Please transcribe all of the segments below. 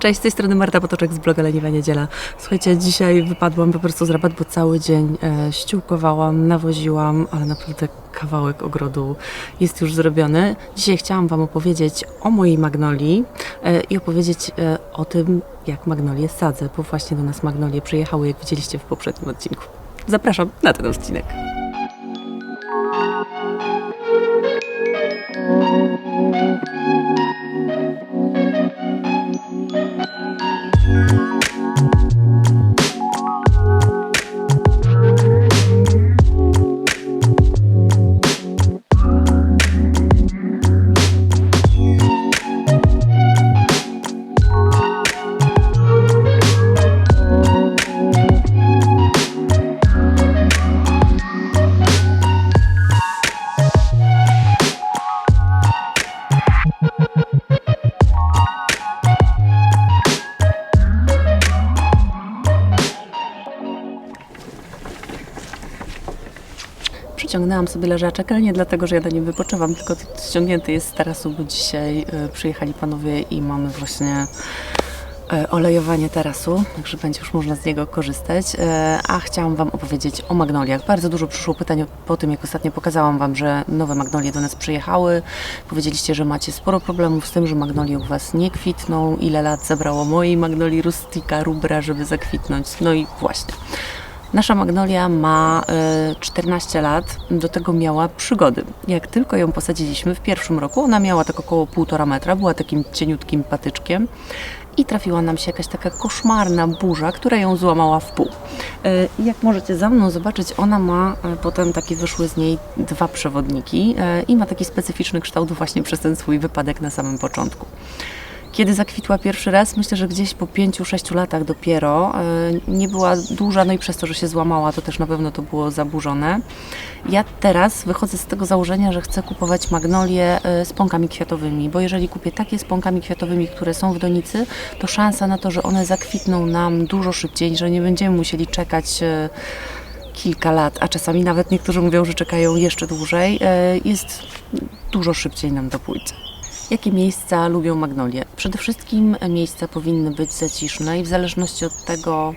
Cześć, z tej strony Marta Potoczek z bloga Leniwa Niedziela. Słuchajcie, dzisiaj wypadłam po prostu z rabat, bo cały dzień e, ściółkowałam, nawoziłam, ale naprawdę kawałek ogrodu jest już zrobiony. Dzisiaj chciałam Wam opowiedzieć o mojej magnolii e, i opowiedzieć e, o tym, jak magnolię sadzę, bo właśnie do nas magnolie przyjechały, jak widzieliście w poprzednim odcinku. Zapraszam na ten odcinek. Przyciągnęłam sobie leżaczek, ale nie dlatego, że ja na nim wypoczywam, tylko ściągnięty jest z tarasu, bo dzisiaj y, przyjechali panowie i mamy właśnie y, olejowanie tarasu, także będzie już można z niego korzystać. Y, A chciałam Wam opowiedzieć o magnoliach. Bardzo dużo przyszło pytań po tym, jak ostatnio pokazałam Wam, że nowe magnolie do nas przyjechały. Powiedzieliście, że macie sporo problemów z tym, że magnolie u Was nie kwitną. Ile lat zabrało mojej magnolii rustica rubra, żeby zakwitnąć? No i właśnie. Nasza magnolia ma y, 14 lat, do tego miała przygody. Jak tylko ją posadziliśmy w pierwszym roku, ona miała tak około 1,5 metra, była takim cieniutkim patyczkiem i trafiła nam się jakaś taka koszmarna burza, która ją złamała w pół. Y, Jak możecie za mną zobaczyć, ona ma y, potem takie wyszły z niej dwa przewodniki i ma taki specyficzny kształt właśnie przez ten swój wypadek na samym początku. Kiedy zakwitła pierwszy raz, myślę, że gdzieś po 5-6 latach dopiero. e, Nie była duża, no i przez to, że się złamała, to też na pewno to było zaburzone. Ja teraz wychodzę z tego założenia, że chcę kupować magnolie e, z pąkami kwiatowymi, bo jeżeli kupię takie z pąkami kwiatowymi, które są w donicy, to szansa na to, że one zakwitną nam dużo szybciej, że nie będziemy musieli czekać e, kilka lat, a czasami nawet niektórzy mówią, że czekają jeszcze dłużej, jest dużo szybciej nam do płyty. Jakie miejsca lubią magnolie? Przede wszystkim miejsca powinny być zaciszne i w zależności od tego,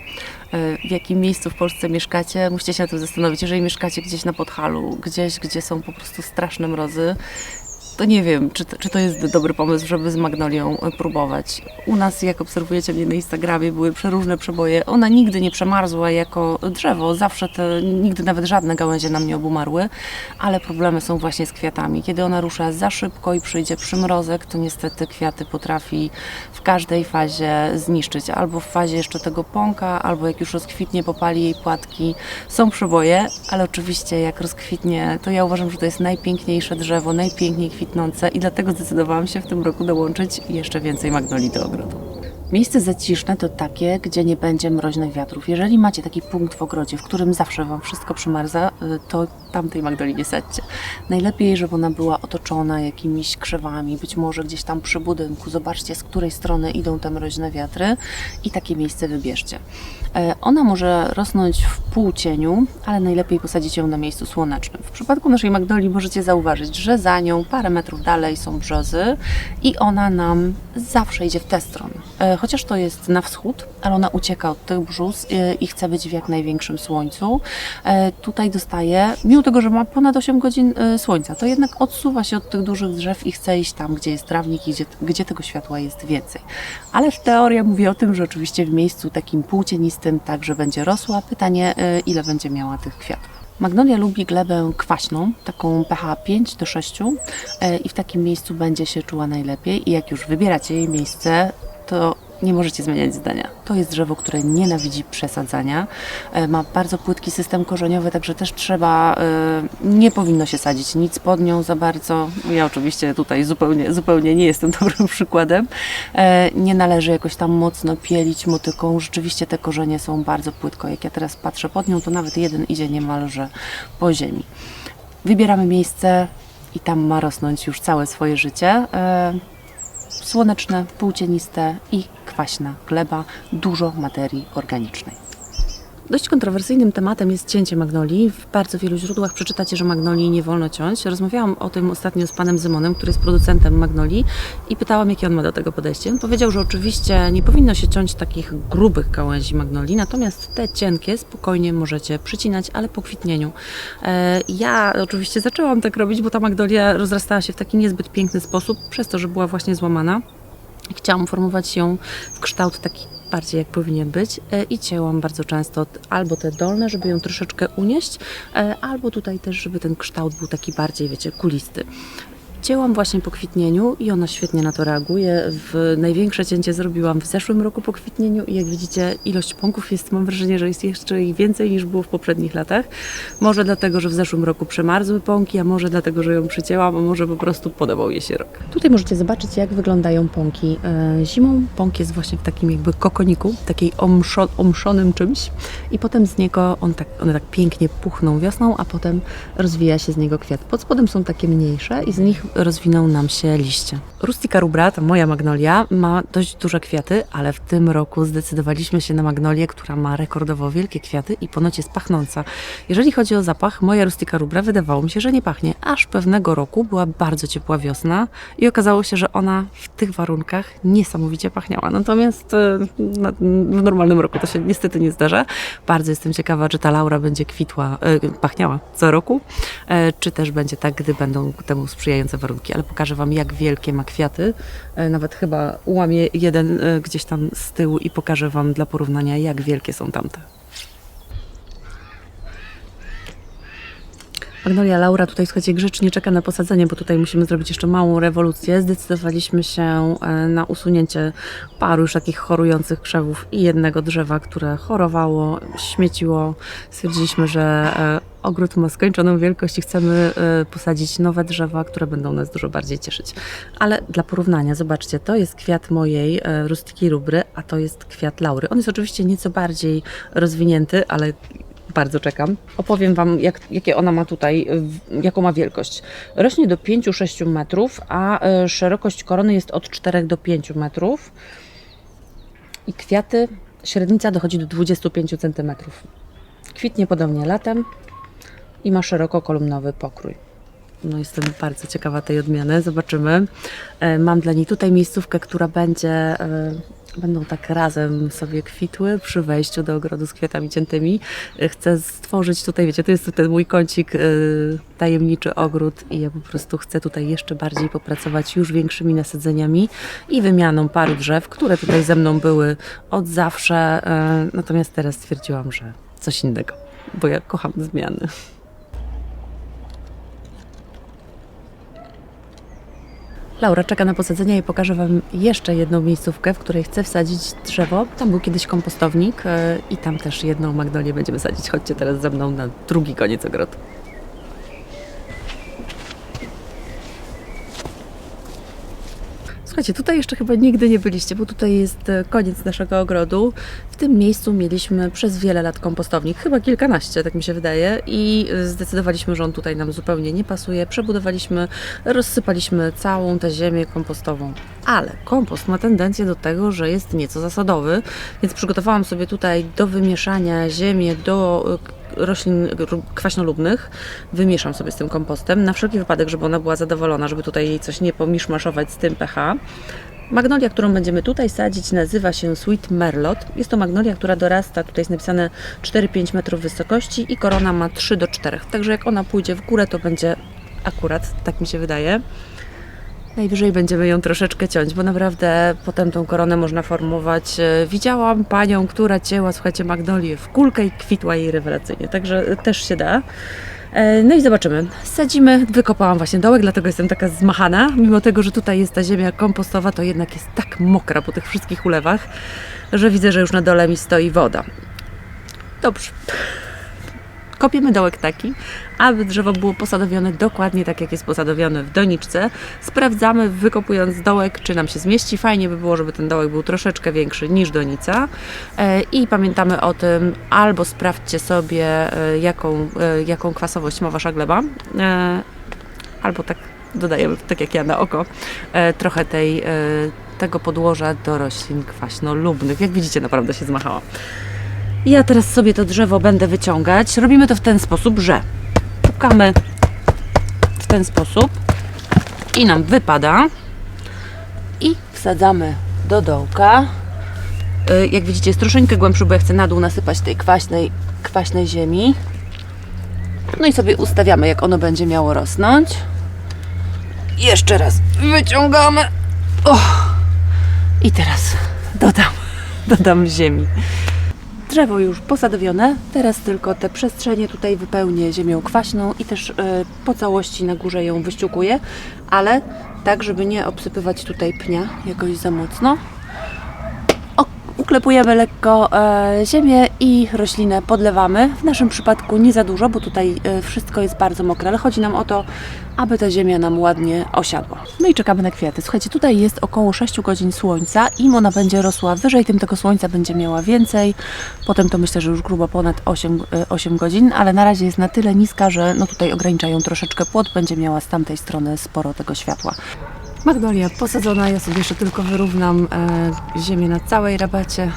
e, w jakim miejscu w Polsce mieszkacie, musicie się na tym zastanowić. Jeżeli mieszkacie gdzieś na Podhalu, gdzieś, gdzie są po prostu straszne mrozy, to nie wiem, czy to, czy to jest dobry pomysł, żeby z magnolią e, próbować. U nas, jak obserwujecie mnie na Instagramie, były przeróżne przeboje. Ona nigdy nie przemarzła jako drzewo, zawsze te, nigdy nawet żadne gałęzie nam nie obumarły, ale problemy są właśnie z kwiatami. Kiedy ona rusza za szybko i przyjdzie przymrozek, to niestety kwiaty potrafi w każdej fazie zniszczyć. Albo w fazie jeszcze tego pąka, albo jak już rozkwitnie, popali jej płatki. Są przeboje, ale oczywiście jak rozkwitnie, to ja uważam, że to jest najpiękniejsze drzewo, najpiękniej kwitnące i dlatego zdecydowałam się w tym roku dołączyć jeszcze więcej magnolii do ogrodu. Miejsce zaciszne to takie, gdzie nie będzie mroźnych wiatrów. Jeżeli macie taki punkt w ogrodzie, w którym zawsze Wam wszystko przymarza, y, to tamtej magnolii nie sadźcie. Najlepiej, żeby ona była otoczona jakimiś krzewami, być może gdzieś tam przy budynku. Zobaczcie, z której strony idą te mroźne wiatry i takie miejsce wybierzcie. E, Ona może rosnąć w półcieniu, ale najlepiej posadzić ją na miejscu słonecznym. W przypadku naszej magnolii możecie zauważyć, że za nią parę metrów dalej są brzozy i ona nam zawsze idzie w tę stronę. Chociaż to jest na wschód, ale ona ucieka od tych brzus e, i chce być w jak największym słońcu. E, Tutaj dostaje, mimo tego, że ma ponad 8 godzin e, słońca, to jednak odsuwa się od tych dużych drzew i chce iść tam, gdzie jest trawnik i gdzie, gdzie tego światła jest więcej. Ale teoria mówi o tym, że oczywiście w miejscu takim półcienistym także będzie rosła. Pytanie, e, ile będzie miała tych kwiatów. Magnolia lubi glebę kwaśną, taką pH 5 do 6 e, i w takim miejscu będzie się czuła najlepiej. I jak już wybieracie jej miejsce, to nie możecie zmieniać zdania. To jest drzewo, które nienawidzi przesadzania. E, Ma bardzo płytki system korzeniowy, także też trzeba, e, nie powinno się sadzić nic pod nią za bardzo. Ja oczywiście tutaj zupełnie, zupełnie nie jestem dobrym przykładem. E, Nie należy jakoś tam mocno pielić motyką. Rzeczywiście te korzenie są bardzo płytko. Jak ja teraz patrzę pod nią, to nawet jeden idzie niemalże po ziemi. Wybieramy miejsce i tam ma rosnąć już całe swoje życie. Słoneczne, półcieniste i kwaśna gleba, dużo materii organicznej. Dość kontrowersyjnym tematem jest cięcie magnolii. W bardzo wielu źródłach przeczytacie, że magnolii nie wolno ciąć. Rozmawiałam o tym ostatnio z panem Zymonem, który jest producentem magnolii i pytałam, jakie on ma do tego podejście. On powiedział, że oczywiście nie powinno się ciąć takich grubych gałęzi magnolii, natomiast te cienkie spokojnie możecie przycinać, ale po kwitnieniu. E, Ja oczywiście zaczęłam tak robić, bo ta magnolia rozrastała się w taki niezbyt piękny sposób, przez to, że była właśnie złamana. Chciałam formować ją w kształt taki bardziej jak powinien być e, i cięłam bardzo często albo te dolne, żeby ją troszeczkę unieść, e, albo tutaj też, żeby ten kształt był taki bardziej, wiecie, kulisty. Cięłam właśnie po kwitnieniu i ona świetnie na to reaguje. W największe cięcie zrobiłam w zeszłym roku po kwitnieniu i jak widzicie ilość pąków jest, mam wrażenie, że jest jeszcze ich więcej niż było w poprzednich latach. Może dlatego, że w zeszłym roku przemarzły pąki, a może dlatego, że ją przycięłam, a może po prostu podobał jej się rok. Tutaj możecie zobaczyć, jak wyglądają pąki e, zimą. Pąk jest właśnie w takim jakby kokoniku, takiej omszo, omszonym czymś i potem z niego on tak, one tak pięknie puchną wiosną, a potem rozwija się z niego kwiat. Pod spodem są takie mniejsze i z nich rozwiną nam się liście. Rustica rubra, to moja magnolia, ma dość duże kwiaty, ale w tym roku zdecydowaliśmy się na magnolię, która ma rekordowo wielkie kwiaty i ponoć jest pachnąca. Jeżeli chodzi o zapach, moja Rustica rubra wydawało mi się, że nie pachnie, aż pewnego roku była bardzo ciepła wiosna i okazało się, że ona w tych warunkach niesamowicie pachniała. Natomiast e, w normalnym roku to się niestety nie zdarza. Bardzo jestem ciekawa, czy ta laura będzie kwitła, e, pachniała co roku, e, czy też będzie tak, gdy będą temu sprzyjające warunki. Ale pokażę Wam, jak wielkie ma kwiaty. E, Nawet chyba ułamię jeden e, gdzieś tam z tyłu i pokażę Wam dla porównania, jak wielkie są tamte. Magnolia Laura tutaj, słuchajcie, grzecznie czeka na posadzenie, bo tutaj musimy zrobić jeszcze małą rewolucję. Zdecydowaliśmy się e, na usunięcie paru już takich chorujących krzewów i jednego drzewa, które chorowało, śmieciło. Stwierdziliśmy, że e, ogród ma skończoną wielkość i chcemy e, posadzić nowe drzewa, które będą nas dużo bardziej cieszyć. Ale dla porównania, zobaczcie, to jest kwiat mojej rustiki rubry, a to jest kwiat laury. On jest oczywiście nieco bardziej rozwinięty, ale bardzo czekam. Opowiem Wam, jak, jakie ona ma tutaj, jaką ma wielkość. Rośnie do 5-6 metrów, a e, szerokość korony jest od 4 do 5 metrów. I kwiaty, średnica dochodzi do 25 cm. Kwitnie podobnie latem i ma szeroko kolumnowy pokrój. No jestem bardzo ciekawa tej odmiany, zobaczymy. E, Mam dla niej tutaj miejscówkę, która będzie, e, będą tak razem sobie kwitły przy wejściu do ogrodu z kwiatami ciętymi. E, Chcę stworzyć tutaj, wiecie, to jest ten mój kącik, e, tajemniczy ogród i ja po prostu chcę tutaj jeszcze bardziej popracować już większymi nasadzeniami i wymianą paru drzew, które tutaj ze mną były od zawsze, e, natomiast teraz stwierdziłam, że coś innego, bo ja kocham zmiany. Laura czeka na posadzenie i pokażę Wam jeszcze jedną miejscówkę, w której chcę wsadzić drzewo. Tam był kiedyś kompostownik e, i tam też jedną magnolię będziemy sadzić. Chodźcie teraz ze mną na drugi koniec ogrodu. Słuchajcie, tutaj jeszcze chyba nigdy nie byliście, bo tutaj jest e, koniec naszego ogrodu. W tym miejscu mieliśmy przez wiele lat kompostownik, chyba kilkanaście, tak mi się wydaje, i e, zdecydowaliśmy, że on tutaj nam zupełnie nie pasuje. Przebudowaliśmy, rozsypaliśmy całą tę ziemię kompostową. Ale kompost ma tendencję do tego, że jest nieco zasadowy, więc przygotowałam sobie tutaj do wymieszania ziemię do e, roślin kwaśnolubnych. Wymieszam sobie z tym kompostem, na wszelki wypadek, żeby ona była zadowolona, żeby tutaj jej coś nie pomiszmaszować z tym pH. Magnolia, którą będziemy tutaj sadzić, nazywa się Sweet Merlot. Jest to magnolia, która dorasta, tutaj jest napisane 4-5 metrów wysokości i korona ma 3 do 4. Także jak ona pójdzie w górę, to będzie akurat, tak mi się wydaje. Najwyżej będziemy ją troszeczkę ciąć, bo naprawdę potem tą koronę można formować. E, Widziałam panią, która cięła, słuchajcie, magnolię w kulkę i kwitła jej rewelacyjnie, także też się da. E, No i zobaczymy. Sadzimy, wykopałam właśnie dołek, dlatego jestem taka zmachana. Mimo tego, że tutaj jest ta ziemia kompostowa, to jednak jest tak mokra po tych wszystkich ulewach, że widzę, że już na dole mi stoi woda. Dobrze. Kopiemy dołek taki, aby drzewo było posadowione dokładnie tak, jak jest posadowione w doniczce. Sprawdzamy, wykopując dołek, czy nam się zmieści. Fajnie by było, żeby ten dołek był troszeczkę większy niż donica. E, I pamiętamy o tym, albo sprawdźcie sobie, e, jaką, e, jaką kwasowość ma Wasza gleba, albo tak dodajemy, tak jak ja na oko, trochę tej, tego podłoża do roślin kwaśnolubnych. Jak widzicie, naprawdę się zmachała. Ja teraz sobie to drzewo będę wyciągać. Robimy to w ten sposób, że pukamy w ten sposób i nam wypada i wsadzamy do dołka. Y, Jak widzicie jest troszeczkę głębszy, bo ja chcę na dół nasypać tej kwaśnej, kwaśnej ziemi. No i sobie ustawiamy, jak ono będzie miało rosnąć. Jeszcze raz wyciągamy. O! I teraz dodam, dodam ziemi. Drzewo już posadowione, teraz tylko te przestrzenie tutaj wypełnię ziemią kwaśną i też e, po całości na górze ją wyściukuję, ale tak, żeby nie obsypywać tutaj pnia jakoś za mocno. Uklepujemy lekko e, ziemię i roślinę podlewamy. W naszym przypadku nie za dużo, bo tutaj e, wszystko jest bardzo mokre, ale chodzi nam o to, aby ta ziemia nam ładnie osiadła. No i czekamy na kwiaty. Słuchajcie, tutaj jest około 6 godzin słońca. Im ona będzie rosła wyżej, tym tego słońca będzie miała więcej. Potem to myślę, że już grubo ponad 8, e, 8 godzin, ale na razie jest na tyle niska, że no tutaj ograniczają troszeczkę płot. Będzie miała z tamtej strony sporo tego światła. Magnolia posadzona, ja sobie jeszcze tylko wyrównam e, ziemię na całej rabacie.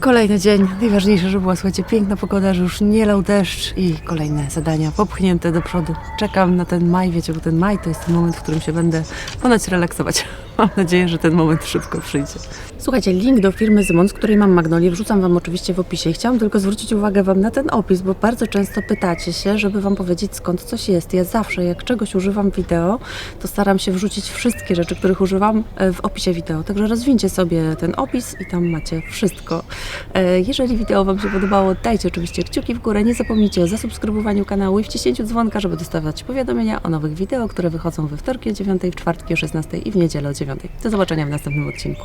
Kolejny dzień, najważniejsze, że była słuchajcie, piękna pogoda, że już nie lał deszcz i kolejne zadania popchnięte do przodu. Czekam na ten maj, wiecie, bo ten maj to jest ten moment, w którym się będę ponoć relaksować. Mam nadzieję, że ten moment szybko przyjdzie. Słuchajcie, link do firmy Zymon, z której mam magnolię, wrzucam Wam oczywiście w opisie. Chciałam tylko zwrócić uwagę Wam na ten opis, bo bardzo często pytacie się, żeby Wam powiedzieć skąd coś jest. Ja zawsze, jak czegoś używam wideo, to staram się wrzucić wszystkie rzeczy, których używam e, w opisie wideo. Także rozwincie sobie ten opis i tam macie wszystko. E, Jeżeli wideo Wam się podobało, dajcie oczywiście kciuki w górę. Nie zapomnijcie o zasubskrybowaniu kanału i wciśnięciu dzwonka, żeby dostawać powiadomienia o nowych wideo, które wychodzą we wtorki o 9, w czwartki o 16 i w niedzielę o 9. Do zobaczenia w następnym odcinku.